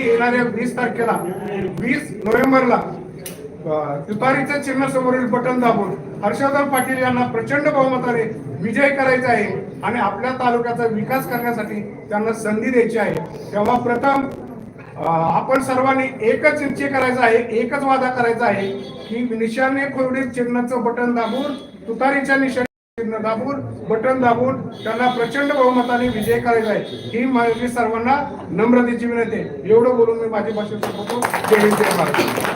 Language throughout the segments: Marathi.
येणाऱ्या वीस तारखेला वीस नोव्हेंबरला तुतारीचं चिन्ह समोरील बटन दाबून हर्षवर्धन पाटील यांना प्रचंड बहुमताने विजय करायचा आहे आणि आपल्या तालुक्याचा विकास करण्यासाठी त्यांना संधी द्यायची आहे. तेव्हा प्रथम आपण सर्वांनी एकच निश्चय करायचा आहे एकच वादा करायचा आहे की निशाने खोडील चिन्हाचं बटन दाबून तुतारीच्या निशाने दाबून बटन दाबून त्यांना प्रचंड बहुमताने विजय करायचा आहे. ही माझी सर्वांना नम्रतेची विनंती आहे. एवढं बोलून मी माझी भाषण संपवतो. जय हिंद जय महाराष्ट्र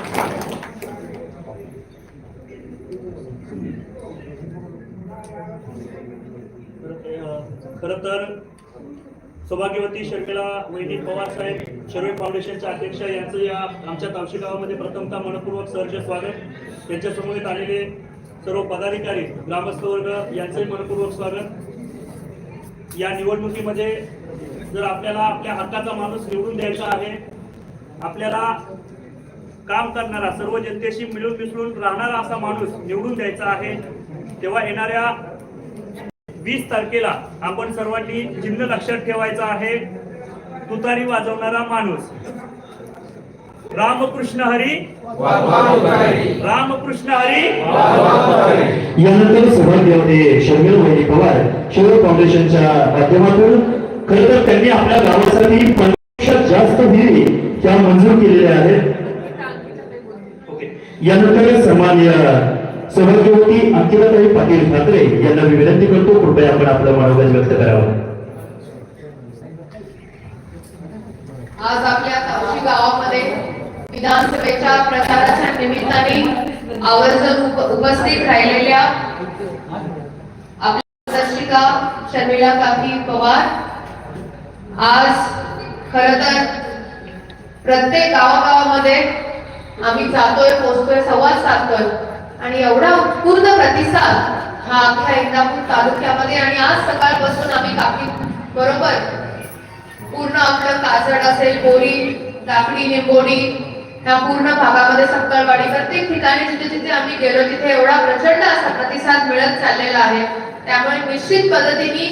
खर तर सौभाग्यवती शर्मिला वैदिक पवार साहेब शर्वे फाउंडेशनचे अध्यक्ष यांचं या आमच्या तावशी गावामध्ये प्रथमतः मनपूर्वक सहर्ष स्वागत. त्यांच्यासमोर आलेले सर्व पदाधिकारी ग्रामस्थ वर्ग यांचे मनपूर्वक स्वागत. या निवडणुकीमध्ये जर आपल्याला आपल्या हक्काचा माणूस निवडून द्यायचा आहे आपल्याला काम करणारा सर्व जनतेशी मिळून मिसळून राहणारा असा माणूस निवडून द्यायचा आहे तेव्हा येणाऱ्या वीस तारखेला आपण सर्वांनी चिन्ह लक्षात ठेवायचं आहे तुतारी वाजवणारा माणूस. रामकृष्ण हरी. रामकृष्ण हरी. यानंतर सौभाग्य होते शर्मिल वहिनी पवार शिव फाउंडेशनच्या माध्यमातून. खरं तर त्यांनी आपल्या गावासाठी पन्नासपेक्षा जास्त विहिरी त्या मंजूर केलेल्या आहेत. ओके. यानंतर सन्मान्य सौभाग्यवती अंकिताताई पाटील ठाकरे यांना मी विनंती करतो कृपया आपण आपलं मनोगत व्यक्त करावं. आज आपल्या तावशी गावामध्ये विधानसभेच्या प्रचाराच्या निमित्ताने आवर्जून उपस्थित राहिलेल्या आपल्या दर्शिका शर्मिला काकी पवार. आज खर तर प्रत्येक गावागावामध्ये आम्ही जातोय पोहोचतोय संवाद साधतोय. आणि एवढा पूर्ण प्रतिसाद हा अख्ख्या इंदापूर तालुक्यामध्ये आणि आज सकाळपासून आम्ही काकी बरोबर पूर्ण आपलं काजड असेल बोरी टाकडी निंबोडी ह्या पूर्ण भागामध्ये सक्कलवाडी प्रत्येक ठिकाणी जिथे जिथे आम्ही गेलो तिथे एवढा प्रचंड असा प्रतिसाद मिळत चाललेला आहे. त्यामुळे निश्चित पद्धतीने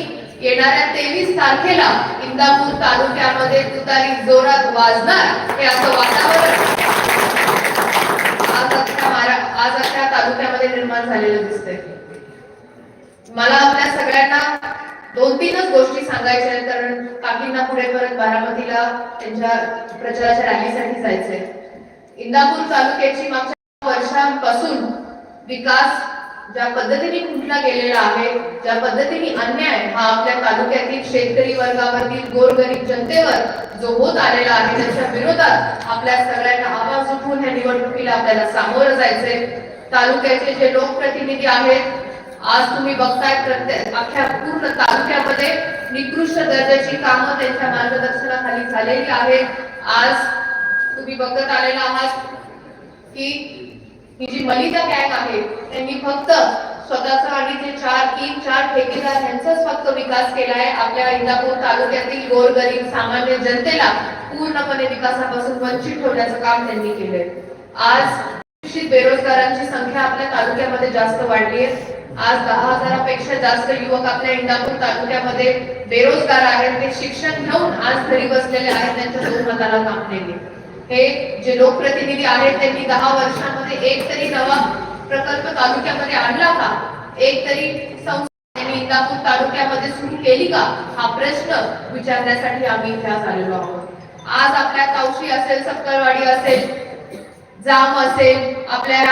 येणाऱ्या तेवीस तारखेला इंदापूर तालुक्यामध्ये तुतारी जोरात वाजणार हे असं वातावरण आज अख्ख्या आज अख्ख्या तालुक्यामध्ये निर्माण झालेलं दिसतंय. मला आपल्या सगळ्यांना दोन तीनच गोष्टी सांगायच्या आहेत कारण काकींना पुढे परत बारामतीला त्यांच्या प्रचाराच्या रॅलीसाठी जायचंय. इंदापूर तालुक्याची मागच्या वर्षांपासून विकास ज्या पद्धतीने खुंटला गेलेला आहे ज्या पद्धतीने अन्याय हा आपल्या तालुक्यातील शेतकरी वर्गावरील गोरगरीब जनतेवर जो होत आलेला आहे त्याच्या विरोधात आपल्या सगळ्यांना आवाज उठवून ह्या निवडणुकीला आपल्याला सामोरं जायचंय. तालुक्याचे जे लोकप्रतिनिधी आहेत आज तुम्ही बघताय प्रत्येक अख्ख्या पूर्ण तालुक्यामध्ये निकृष्ट दर्जाची कामं त्यांच्या मार्गदर्शनाखाली झालेली आहेत. आज तुम्ही बघत आलेला आहात की ही जी मलिदा गँग आहे त्यांनी फक्त स्वतःचा आणि जे चार तीन चार ठेकेदार यांचाच फक्त विकास केला आहे आपल्या इंदापूर तालुक्यातील गोरगरीब सामान्य जनतेला पूर्णपणे विकासापासून वंचित ठेवण्याचं काम त्यांनी केलंय. आज शिक्षित बेरोजगारांची संख्या आपल्या तालुक्यामध्ये जास्त वाढली आहे आज दहा हजारापेक्षा जास्त युवक आपल्या इंदापूर तालुक्यामध्ये बेरोजगार आहेत. ते शिक्षण घेऊन आज घरी बसलेले आहेत. त्यांच्या दोन हाताला काम नाही हे जे लोकप्रतिनिधी आहेत त्यांनी दहा वर्षांमध्ये एक तरी नवा प्रकल्प तालुक्यामध्ये आणला का? एक तरी संस्था इंदापूर तालुक्यामध्ये सुरू केली का? हा प्रश्न विचारण्यासाठी आम्ही इथे आलेलो आहोत. आज आपल्या तावशी असेल सक्करवाडी असेल जाम असेल आपल्या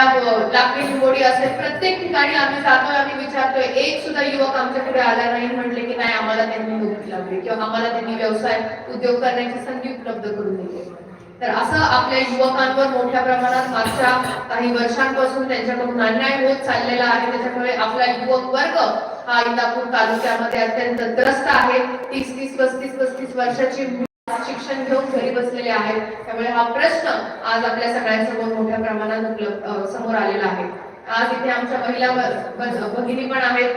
लाकडी निवडी असेल प्रत्येक ठिकाणी आम्ही जातोय आम्ही विचारतोय. एक सुद्धा युवक आमच्या पुढे आला नाही म्हटले की नाही आम्हाला त्यांनी नोकरी लागली किंवा आम्हाला त्यांनी व्यवसाय उद्योग करण्याची संधी उपलब्ध करून दिली. तर असं आपल्या युवकांवर मोठ्या प्रमाणात मागच्या काही वर्षांपासून त्यांच्याकडून अन्याय होत चाललेला आहे. त्याच्यामुळे आपला युवक वर्ग हा इंदापूर तालुक्यामध्ये अत्यंत त्रस्त आहे. तीस तीस पस्तीस पस्तीस वर्षाची शिक्षण घेऊन घरी बसलेले आहेत. त्यामुळे हा प्रश्न आज आपल्या सगळ्यांसमोर मोठ्या प्रमाणात उपलब्ध समोर आलेला आहे. आज इथे आमच्या महिला भगिनी पण आहेत.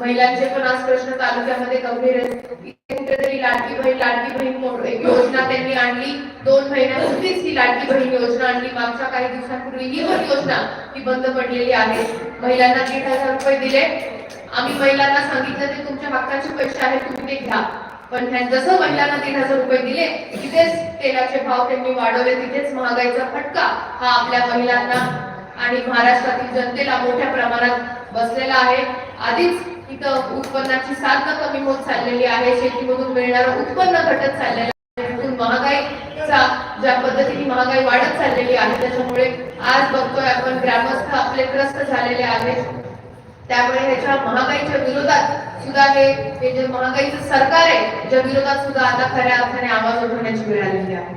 महिलांचे पण आज प्रश्न तालुक्यामध्ये गंभीर आहेत. कुठेतरी लाडकी बहीण लाडकी बहीण योजना त्यांनी आणली. दोन महिन्यापूर्वीच ही लाडकी बहीण योजना आणली. मागच्या काही दिवसांपूर्वी ही पण योजना ही बंद पडलेली आहे. महिलांना दीड हजार रुपये दिले. आम्ही महिलांना सांगितलं ते तुमच्या हक्काचे पैसे आहेत तुम्ही ते घ्या. पण जसं महिलांना दीड हजार रुपये दिले तिथेच तेलाचे भाव त्यांनी वाढवले. तिथेच महागाईचा फटका हा आपल्या महिलांना आणि महाराष्ट्रातील जनतेला मोठ्या प्रमाणात बसलेला आहे. आधीच इथं उत्पन्नाची साधनं कमी होत चाललेली आहे. शेतीमधून मिळणारं उत्पन्न घटत चाललेलं आहे. महागाईचा ज्या पद्धतीने महागाई वाढत चाललेली आहे त्याच्यामुळे आज बघतोय आपण ग्रामस्थ आपले ग्रस्त झालेले आहेत. त्यामुळे ह्याच्या महागाईच्या विरोधात सुद्धा हे हे जे महागाईचं सरकार आहे ज्या विरोधात सुद्धा आता खऱ्या अर्थाने आवाज उठवण्याची वेळ आलेली आहे.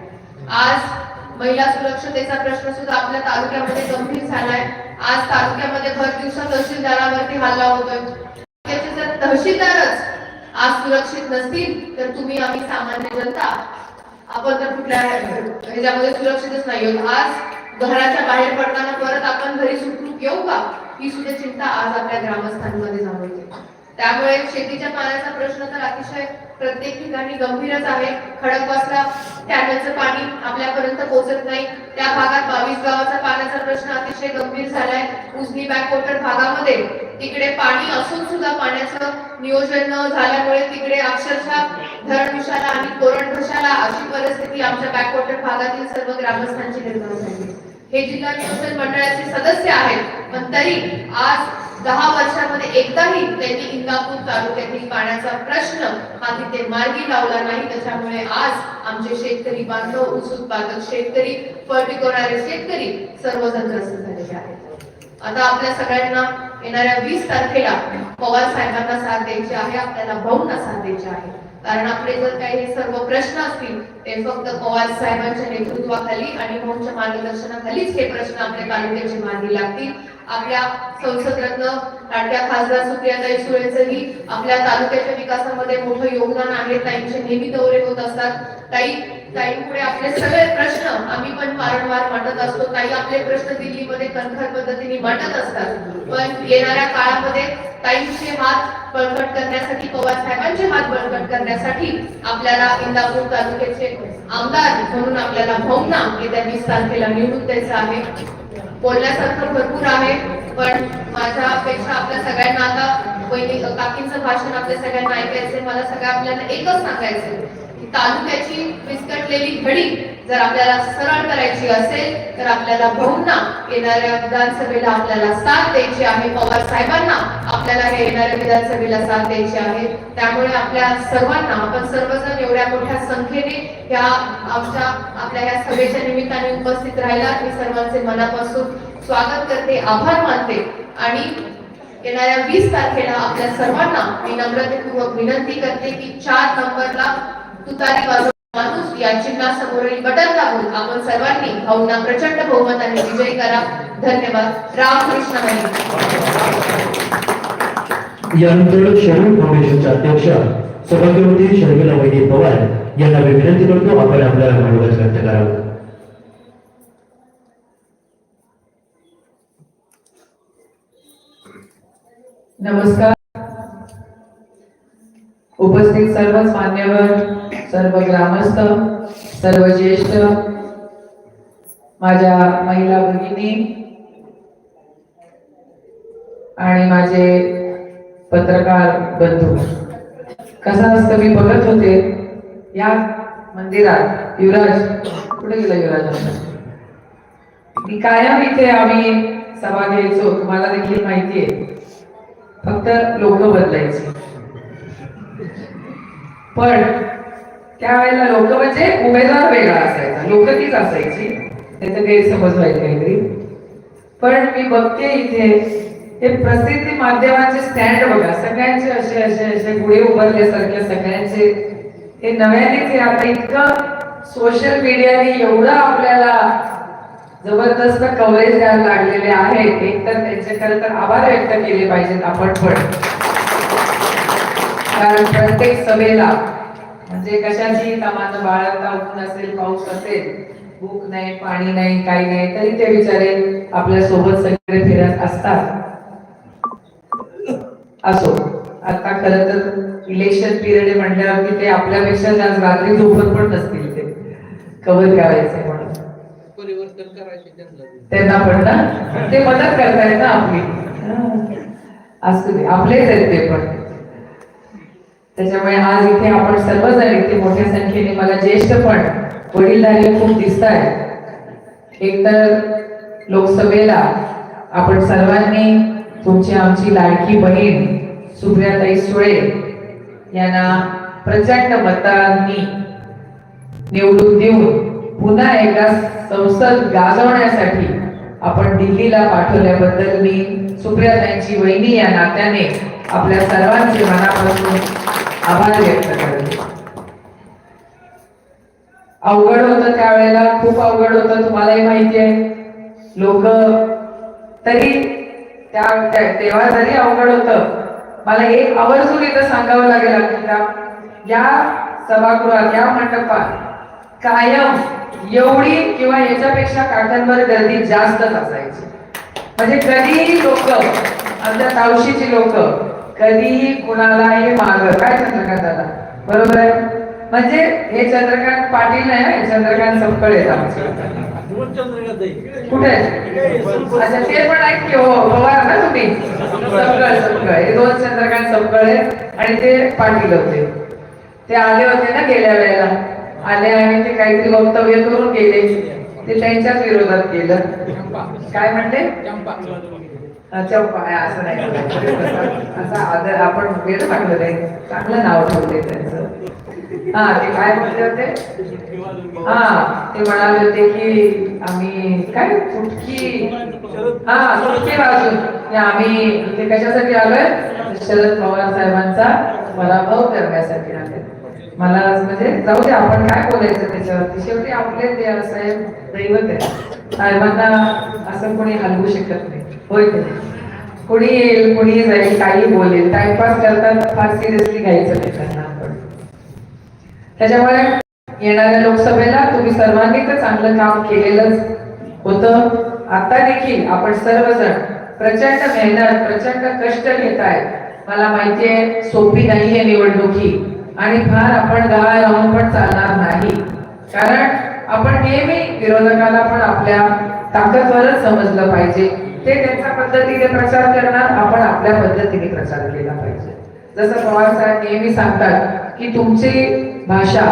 आज महिला सुरक्षतेचा प्रश्न सुद्धा आपल्या तालुक्यामध्ये गंभीर झालाय. आज तालुक्यामध्ये भर दिवसा तहसीलदारावरती हल्ला होतोय. जर तहसीलदारच आज सुरक्षित नसतील तर तुम्ही आम्ही सामान्य जनता आपण तर कुठल्या ह्याच्यामध्ये सुरक्षितच नाही आहोत आज घराच्या बाहेर पडताना परत आपण घरी सुखरूप येऊ का? ही सुद्धा चिंता आज आपल्या ग्रामस्थांमध्ये जाणवते. त्यामुळे शेतीच्या पाण्याचा प्रश्न तर अतिशय प्रत्येक ठिकाणी गंभीरच आहे. खडकवासला कॅनलचं पाणी आपल्यापर्यंत पोहोचत नाही. त्या भागात बावीस गावाचा पाण्याचा प्रश्न अतिशय गंभीर झालाय. उजनी बॅकवॉटर भागामध्ये तिकडे पाणी असून सुद्धा पाण्याचं नियोजन न झाल्यामुळे तिकडे अक्षरशः धरण विषाला आणि कोरण घशाला अशी परिस्थिती आमच्या बॅकवॉटर भागातील सर्व ग्रामस्थांची निर्माण झाली. हे जिल्हा नियोजन मंडळाचे सदस्य आहेत पण तरी आज दहा वर्षामध्ये एकदाही त्यांनी इंदापूर तालुक्यातील पाण्याचा प्रश्न हा तिथे मार्गी लावला नाही. त्याच्यामुळे आज आमचे शेतकरी बांधव ऊस उत्पादक शेतकरी फळ पिकवणारे शेतकरी सर्वजण त्रस्त झालेले आहेत. आता आपल्या सगळ्यांना येणाऱ्या वीस तारखेला पवार साहेबांना साथ द्यायची आहे आपल्याला भाऊंना साथ द्यायची आहे. कारण आपले जर काही हे सर्व प्रश्न असतील ते फक्त पवार साहेबांच्या नेतृत्वाखाली आणि मोठच्या मार्गदर्शनाखालीच हे प्रश्न आपल्या तालुक्याचे मार्गी लागतील. आपल्या संसद रत्न लाडक्या खासदार सुप्रियाताई सुळेचंही आपल्या तालुक्याच्या विकासामध्ये मोठं योगदान आहे. ताईंचे नेहमी दौरे होत असतात. ताई ताईंपुढे आपले सगळे प्रश्न आम्ही पण वारंवार मांडत असतो. ताई आपले प्रश्न दिल्लीमध्ये कणखर पद्धतीने मांडत असतात. पण येणाऱ्या काळामध्ये ताईंचे हात बळकट करण्यासाठी पवार साहेबांचे हात बळकट करण्यासाठी आपल्याला इंदापूर तालुक्याचे आमदार म्हणून आपल्याला भाऊंना येत्या वीस तारखेला निवडून द्यायचं आहे. बोलण्यासारखं भरपूर आहे. पण माझ्यापेक्षा आपल्या सगळ्यांना आता पहिली काकींचं भाषण आपल्या सगळ्यांना ऐकायचंय मला सगळ्या आपल्याला एकच सांगायचं तालुक्याची विस्कटलेली घडी जर आपल्याला सरळ करायची असेल तर आपल्याला बहुना येणाऱ्या विधानसभेला आपल्याला साथ द्यायची आहे. पवार साहेबांना आपल्याला हे येणाऱ्या विधानसभेला साथ द्यायची आहे. त्यामुळे आपल्या सर्वांना आपण सर्वजण एवढ्या मोठ्या संख्येने या आमच्या आपल्या या सभेच्या निमित्ताने उपस्थित राहिला मी सर्वांचे मनापासून स्वागत करते आभार मानते आणि येणाऱ्या वीस तारखेला आपल्या सर्वांना मी नम्रतेपूर्वक विनंती करते की चार नंबरला तुतारी वाजवणारा माणूस या चिन्हासमोरील बटन दाबून आपण सर्वांनी भाऊंना प्रचंड बहुमताने विजयी करा. धन्यवाद. रामकृष्ण हरी. यानंतर शरण फाउंडेशनच्या अध्यक्ष सभागृहपती शर्मिला वैद्य पवार यांना विनंती करतो आपण आपल्या मनोगत व्यक्त करावं नमस्कार. उपस्थित सर्वच मान्यवर सर्व ग्रामस्थ सर्व ज्येष्ठ माझ्या महिला भगिनी आणि माझे पत्रकार बंधू. कसं असतं मी बघत होते या मंदिरात युवराज कुठे गेला युवराज? मी कायम इथे आम्ही सभा घ्यायचो तुम्हाला देखील माहिती आहे. फक्त लोक बदलायचे. पण त्यावेळेला लोक म्हणजे उमेदवार वेगळा असायचा. लोक तीच असायची. त्याचं गैरसमज व्हायचं काहीतरी. पण मी बघते इथे हे प्रसिद्धी माध्यमांचे स्टँड बघा. सगळ्यांचे असे असे असे पुढे उभारल्यासारखे सगळ्यांचे. हे नव्याने ते आता इतकं सोशल मीडियाने एवढं आपल्याला जबरदस्त कव्हरेज द्यायला लागलेले आहेत एक तर त्यांचे खरं तर आभार व्यक्त केले पाहिजेत आपण पण. कारण प्रत्येक सभेला म्हणजे कशाची कामानं बाळगता ऊन असेल पाऊस असेल भूक नाही पाणी नाही काही नाही तरी ते बिचारे आपल्यासोबत सगळे फिरत असतात. असो. आता खरं तर इलेक्शन पिरियड म्हटल्यावरती ते आपल्यापेक्षा जास्त रात्री झोपत पण नसतील ते. कव्हर करायचे म्हणून. परिवर्तन करायचे त्यांना. त्यांना पण ना? ते मदत करतायत ना आपली. हा. असू दे. आपलेच आहेत ते पण. त्याच्यामुळे आज इथे आपण सर्वजण इथे मोठ्या संख्येने मला ज्येष्ठ पण वडीलधारी खूप दिसत आहेत एकतर लोकसभेला आपण सर्वांनी तुमची आमची लाडकी बहीण सुप्रियाताई सुळे यांना प्रचंड मतांनी निवडून देऊन पुन्हा एकदा संसद गाजवण्यासाठी आपण दिल्लीला पाठवल्याबद्दल मी सुप्रियाताईंची वहिनी या नात्याने आपल्या सर्वांचे मनापासून आभार व्यक्त करते अवघड होतं त्यावेळेला खूप अवघड होतं तुम्हालाही माहिती आहे. लोक तरी त्या तेव्हा जरी अवघड होतं मला एक आवर्जून इथं सांगावं लागेल आपल्याला या सभागृहात या मंडपात कायम एवढी किंवा याच्यापेक्षा काठांवर गर्दी जास्तच असायची. म्हणजे कधीही लोक आमच्या तावशीची लोक कधीही कुणालाही माग. काय चंद्रकांत दादा? बरोबर आहे? म्हणजे हे चंद्रकांत पाटील नाही हे चंद्रकांत सपकळे कुठे? अच्छा ते पण ऐक की हो, हो, हो पवार ना तुम्ही. सपकळ सपकळ. हे दोन चंद्रकांत सपकळे आणि ते पाटील होते. ते आले होते ना गेल्या वेळेला. आले आणि ते काहीतरी वक्तव्य करून गेले. ते त्यांच्याच विरोधात केलं काय म्हणते म्हणले चंपा असं नाही असा आदर आपण वेळ पाठवले चांगलं नाव ठेवले त्यांचं. हा ते काय म्हटले होते? हा ते म्हणाले होते की आम्ही काय? चुटकी हा चुटकी वाजून आम्ही ते कशासाठी आलोय? शरद पवार साहेबांचा पराभव करण्यासाठी आले मला म्हणजे जाऊ दे आपण काय बोलायचं त्याच्यावरती? शेवटी आपले ते साहेब दैवत आहे साहेबांना असं कोणी हलवू शकत नाही. होय कोणी येईल कोणी जाईल काही बोलेल. टाइमपास करतात फार सिरियसली घ्यायचं नाही त्यांना आपण. त्याच्यामुळे येणाऱ्या लोकसभेला तुम्ही सर्वांनी तर चांगलं काम केलेलंच होतं. आता देखील आपण सर्वजण प्रचंड मेहनत प्रचंड कष्ट घेत आहेत मला माहिती आहे सोपी नाहीये निवडणुकी. आणि फार आपण गहाळ राहून पण चालणार नाही. कारण आपण नेहमी विरोधकाला पण आपल्या ताकदवरच समजलं पाहिजे. ते त्यांच्या पद्धतीने प्रचार करणार आपण आपल्या पद्धतीने प्रचार केला पाहिजे. जसं पवार साहेब नेहमी सांगतात की तुमची भाषा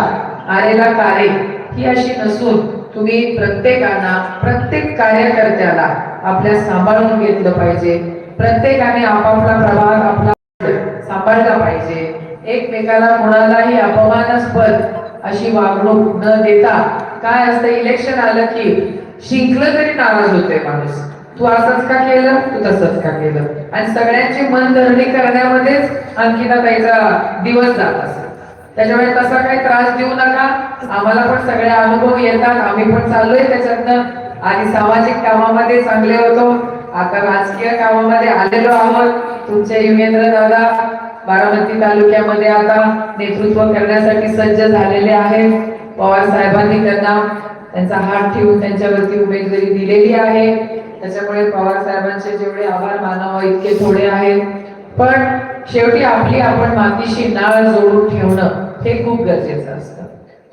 आरेला कारे ही अशी नसून तुम्ही प्रत्येकांना प्रत्येक कार्यकर्त्याला आपल्या सांभाळून घेतलं पाहिजे. प्रत्येकाने आपापला प्रभाग आपला सांभाळला पाहिजे. एकमेकाला कोणालाही अपमानास्पद अशी वागणूक न देता काय असतं इलेक्शन आलं की शिंकलं तरी नाराज होते माणूस. तू असंच का केलं तू तसंच का केलं. आणि सगळ्यांची मनधरणी करण्यामध्येच अंकिता दिवस जात असतो त्याच्यामुळे तसा काही त्रास देऊ नका. आम्हाला पण सगळे अनुभव येतात. आम्ही पण चाललोय त्याच्यातनं. आणि सामाजिक कामामध्ये चांगले होतो. आता राजकीय कामामध्ये आलेलो आहोत. तुमचे युगेंद्र दादा बारामती तालुक्यामध्ये आता नेतृत्व करण्यासाठी सज्ज झालेले आहेत. पवार साहेबांनी त्यांना त्यांचा हात ठेवून त्यांच्यावरती उमेदवारी दिलेली आहे. त्याच्यामुळे पवार साहेबांचे जेवढे आभार मानावं इतके थोडे आहेत. पण शेवटी आपली आपण मातीशी नाळ जोडून ठेवणं हे खूप गरजेचं असतं.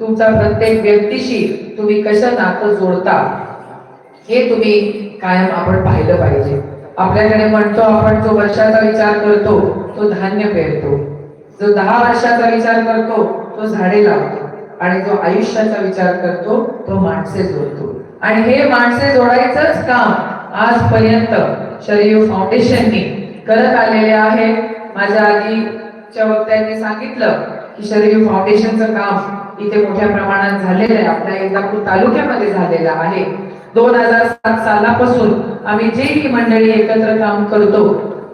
तुमचा प्रत्येक व्यक्तीशी तुम्ही कसं नातं जोडता हे तुम्ही कायम आपण पाहिलं पाहिजे. आपल्याकडे म्हणतो आपण जो वर्षाचा विचार करतो तो धान्य पेरतो. जो दहा वर्षाचा विचार करतो तो झाडे लावतो. आणि जो आयुष्याचा विचार करतो तो माणसे जोडतो. आणि हे माणसे जोडायचंच काम आजपर्यंत शरीर फाउंडेशननी करत आलेले आहे. माझ्या आधीच्या वक्त्यांनी सांगितलं की शरीर फाउंडेशनचं काम इथे मोठ्या प्रमाणात झालेलं आहे. आपल्या इंदापूर तालुक्यामध्ये झालेलं आहे. दोन हजार सात सालापासून आम्ही जे ही मंडळी एकत्र काम करतो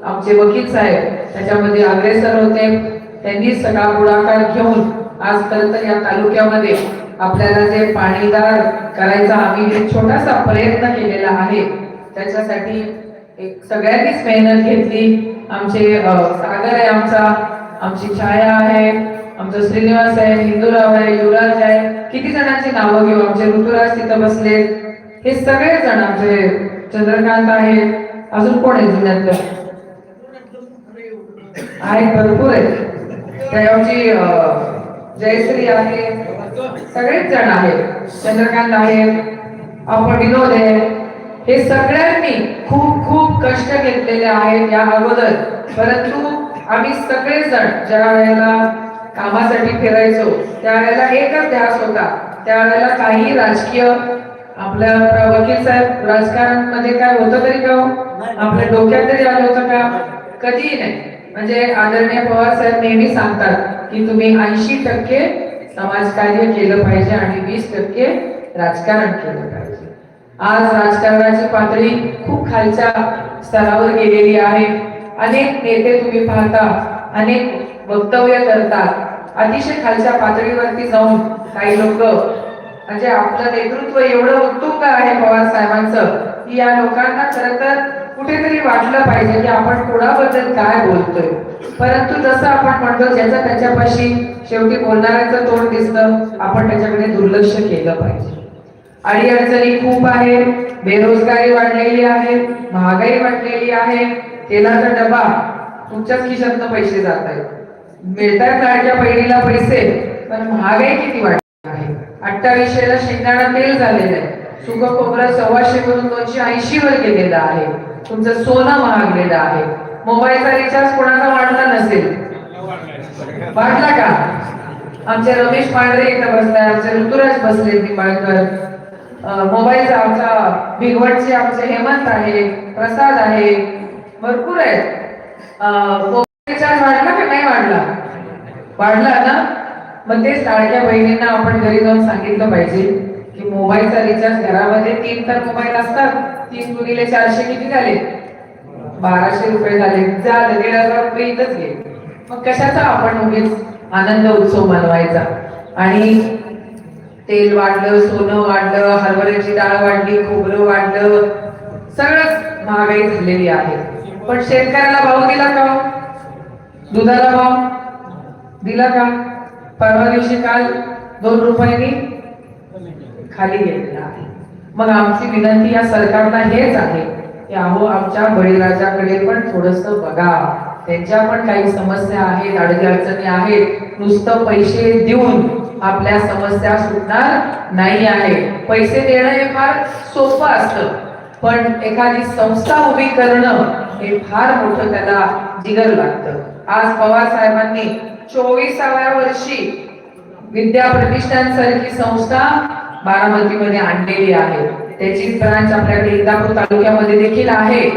आमचे वकील साहेब त्याच्यामध्ये अग्रेसर होते. त्यांनी सगळा पुढाकार घेऊन आजपर्यंत या तालुक्यामध्ये आपल्याला जे पाणीदार करायचा आम्ही एक छोटासा प्रयत्न केलेला आहे. त्याच्यासाठी एक सगळ्यांनीच मेहनत घेतली. आमचे सागर आहे आमचा आमची छाया आहे आमचं श्रीनिवास आहे हिंदूराव आहे युवराज आहे. किती जणांची नावं घेऊ? आमचे ऋतुराज तिथं बसले. हे सगळे जण आमचे चंद्रकांत आहे. अजून कोण आहे जुन्यातलं? आहेत भरपूर आहेत. त्या आमची जयश्री आहे. सगळेच जण आहेत. चंद्रकांत आहे. आपण विनोद आहे. हे सगळ्यांनी खूप खूप कष्ट घेतलेले आहेत या अगोदर. परंतु आम्ही सगळेजण ज्या वेळेला कामासाठी फिरायचो त्यावेळेला एकच ध्यास होता. त्यावेळेला काही राजकीय आपल्या वकील साहेब राजकारणमध्ये काय होतं तरी का हो? आपल्या डोक्यात तरी आलं होतं का? कधीही नाही. म्हणजे आदरणीय पवार साहेब नेहमी सांगतात की तुम्ही ऐंशी टक्के समाजकार्य केलं पाहिजे आणि वीस टक्के राजकारण केलं पाहिजे. आज राजकारणाची पातळी खूप खालच्या स्तरावर गेलेली आहे. अनेक नेते तुम्ही पाहता अनेक वक्तव्य करतात. अतिशय खालच्या पातळीवरती जाऊन काही लोक म्हणजे आपलं नेतृत्व एवढं उत्तुंग आहे पवार साहेबांचं की या लोकांना खर तर कुठेतरी वाटलं पाहिजे की आपण कोणाबद्दल काय बोलतोय. परंतु जसं आपण म्हणतो ज्याचा त्याच्यापाशी शेवटी बोलणाऱ्याचं तोंड दिसतं आपण त्याच्याकडे दुर्लक्ष केलं पाहिजे. अडीअडचणी खूप आहे बेरोजगारी वाढलेली आहे महागाई वाढलेली आहे तेलाचा डबा तुमच्याच खिशातनं पैसे जात आहेत मिळतात लाडक्या बहिणीला पैसे पण महागाई किती वाढली आहे? अठ्ठावीसशेला शेंगदाणा तेल झालेलं आहे. सुक खोबरं सव्वाशे वरून दोनशे ऐंशी वर गेलेलं आहे. तुमचं सोनं महागलेलं आहे. मोबाईलचा रिचार्ज कोणाचा वाढला नसेल? वाढला का? आमचे रमेश पांढरे इथं बसलाय आमचे ऋतुराज बसले निंबाळकर. मोबाईलचा आमचा भिगवटचे आमचे हेमंत आहे प्रसाद आहे भरपूर आहेत. मोबाईल रिचार्ज वाढला का नाही वाढला? वाढला ना? मग तेच लाडक्या बहिणींना आपण घरी जाऊन सांगितलं पाहिजे की मोबाईलचा रिचार्ज घरामध्ये तीन तर मोबाईल असतात. तीस गुणिले चारशे किती झाले? बाराशे रुपये झाले. जा दीड हजार रुपये इथंच घे. मग कशाचा आपण उगीच आनंद उत्सव मनवायचा? आणि तेल वाढलं सोनं वाढलं हरभऱ्याची डाळ वाढली खोबरं वाढलं. सगळंच महागाई झालेली आहे. पण शेतकऱ्याला भाव दिला का? दुधाला भाव दिला का? परवा दिवशी काल दोन रुपयांनी खाली गेलेला आहे. मग आमची विनंती या सरकारला हेच आहे की अहो आमच्या बळीराजाकडे पण थोडस बघा. त्यांच्या पण काही समस्या आहेत अडचणी आहेत. नुसतं पैसे देऊन आपल्या समस्या सुटणार नाही आहे. पैसे देणं हे फार सोपं असतं. पण एखादी संस्था उभी करणं हे फार मोठं त्याला जिगर लागतं. आज पवार साहेबांनी चोवीसाव्या वर्षी विद्या प्रतिष्ठान सारखी संस्था बारामतीमध्ये आणलेली आहे. त्याची ब्रांच आपल्याकडे इंदापूर तालुक्यामध्ये देखील आहे.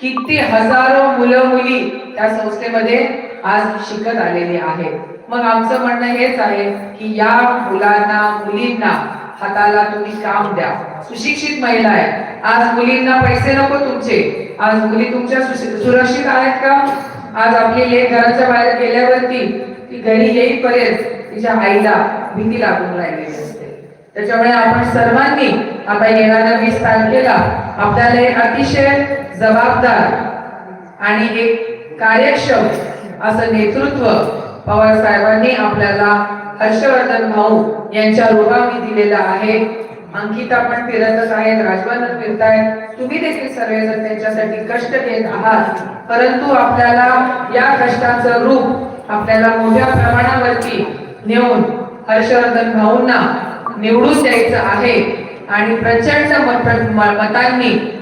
किती हजारो मुलं मुली त्या संस्थेमध्ये आज शिकत आलेली आहे मग आमचं म्हणणं हेच आहे की या मुलांना मुलींना हाताला तुम्ही काम द्या. सुशिक्षित महिला आहे. आज मुलींना पैसे नको तुमचे. आज मुली तुमच्या सुरक्षित आहेत का? आज आपली लेख घराच्या बाहेर गेल्यावरती ती घरी येईपर्यंत तिच्या आईला भीती लागून राहिलेली असते. त्याच्यामुळे आपण सर्वांनी आता येणाऱ्या वीस तारखेला आपल्याला एक अतिशय जबाबदार आणि एक कार्यक्षम असं नेतृत्व पवार साहेबांनी आपल्याला हर्षवर्धन भाऊ यांच्या रूपाने दिलेला आहे. अंकिता पण फिरतच आहेत राजवर्धन फिरतायत. तुम्ही देखील सर्वजण त्यांच्यासाठी कष्ट घेत आहात. परंतु आपल्याला या कष्टाचं रूप आपल्याला मोठ्या प्रमाणावरती नेऊन हर्षवर्धन भाऊंना निवडून द्यायचं आहे. आणि प्रचंड मत- मतांनी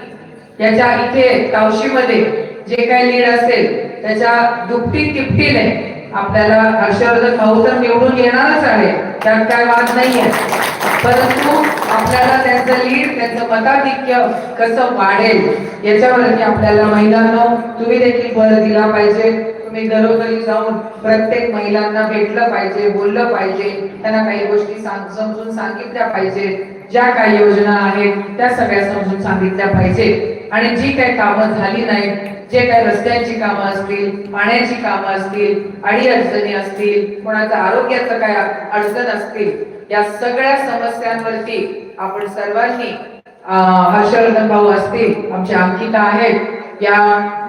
याच्या इथे तावशीमध्ये जे काही लीड असेल त्याच्या दुपटी तिपटीने आपल्याला हर्षवर्धन भाऊ तर निवडून येणारच आहे. त्यात काय वाद नाहीये. परंतु आपल्याला त्यांचं लीड त्यांचं मताधिक्य कसं वाढेल याच्यावरती आपल्याला महिलांना तुम्ही देखील भर दिला पाहिजे. तुम्ही घरोघरी जाऊन प्रत्येक महिलांना भेटलं पाहिजे बोललं पाहिजे. त्यांना काही गोष्टी समजून सांगितल्या पाहिजे ज्या काही योजना आहेत त्या सगळ्या समजून सांगितल्या पाहिजे आणि जी काही कामं झाली नाहीत जे काही रस्त्यांची कामं असतील पाण्याची कामं असतील अडी अडचणी असतील कोणाचं आरोग्याचं काय अडचण असतील या सगळ्या समस्यांवरती आपण सर्वांनी हर्षवर्धन भाऊ असतील आमच्या अंकिता आहेत या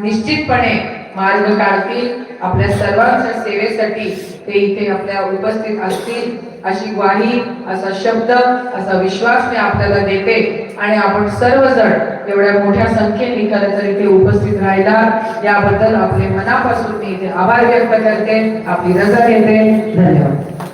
निश्चितपणे मार्ग काढतील आपल्या सर्वांच्या सेवेसाठी ते इथे आपल्या उपस्थित असतील अशी ग्वाही असा शब्द असा विश्वास मी आपल्याला देते. आणि आपण सर्वजण एवढ्या मोठ्या संख्येने खरं तर इथे उपस्थित राहिला याबद्दल आपले मनापासून मी इथे आभार व्यक्त करते. आपली रजा घेते. धन्यवाद.